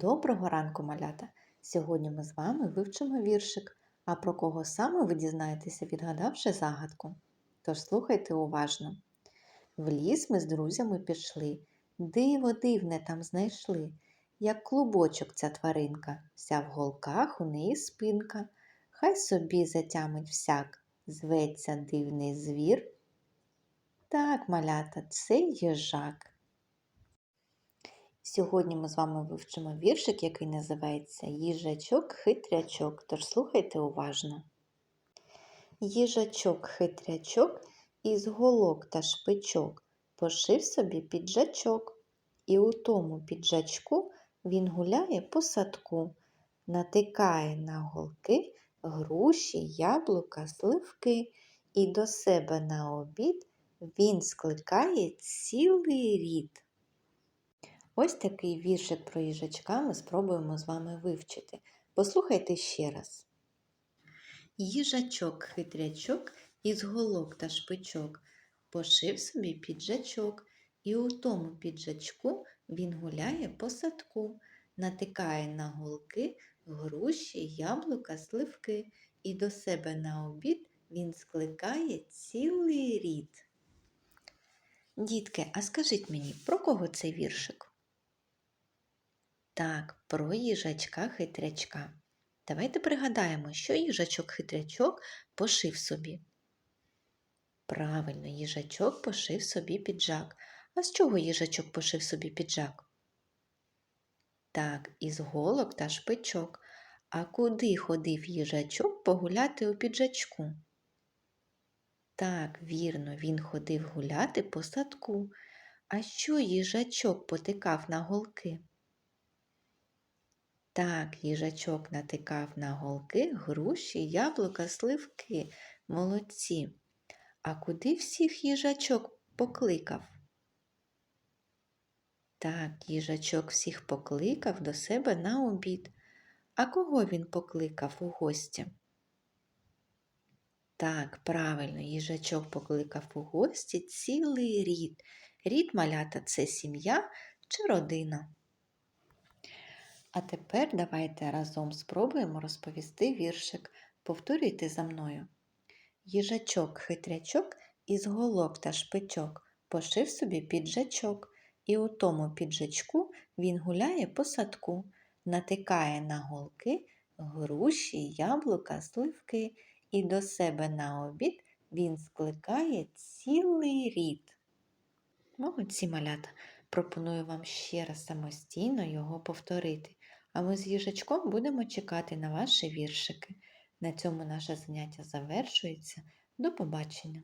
Доброго ранку, малята! Сьогодні ми з вами вивчимо віршик, а про кого саме ви дізнаєтеся, відгадавши загадку. Тож слухайте уважно. В ліс ми з друзями пішли, диво дивне там знайшли, як клубочок ця тваринка, вся в голках у неї спинка. Хай собі затямить всяк, зветься дивний звір. Так, малята, це їжак. Сьогодні ми з вами вивчимо віршик, який називається Їжачок-хитрячок, тож слухайте уважно. Їжачок-хитрячок із голок та шпичок пошив собі піджачок, і у тому піджачку він гуляє по садку, натикає на голки груші, яблука, сливки, і до себе на обід він скликає цілий рід. Ось такий віршик про їжачка ми спробуємо з вами вивчити. Послухайте ще раз. Їжачок хитрячок із голок та шпичок пошив собі піджачок, і у тому піджачку він гуляє по садку, натикає на голки груші, яблука, сливки, і до себе на обід він скликає цілий рід. Дітки, а скажіть мені, про кого цей віршик? Так, про їжачка-хитрячка. Давайте пригадаємо, що їжачок-хитрячок пошив собі. Правильно, їжачок пошив собі піджак. А з чого їжачок пошив собі піджак? Так, із голок та шпичок. А куди ходив їжачок погуляти у піджачку? Так, вірно, він ходив гуляти по садку. А що їжачок потикав на голки? Так, їжачок натикав на голки груші, яблука, сливки, молодці. А куди всіх їжачок покликав? Так, їжачок всіх покликав до себе на обід. А кого він покликав у гості? Так, правильно, їжачок покликав у гості цілий рід. Рід малята це сім'я чи родина. А тепер давайте разом спробуємо розповісти віршик. Повторюйте за мною. Їжачок-хитрячок із голок та шпичок пошив собі піджачок, і у тому піджачку він гуляє по садку, натикає на голки груші, яблука, сливки, і до себе на обід він скликає цілий рід. Молодці малята, пропоную вам ще раз самостійно його повторити. А ми з їжачком будемо чекати на ваші віршики. На цьому наше заняття завершується. До побачення!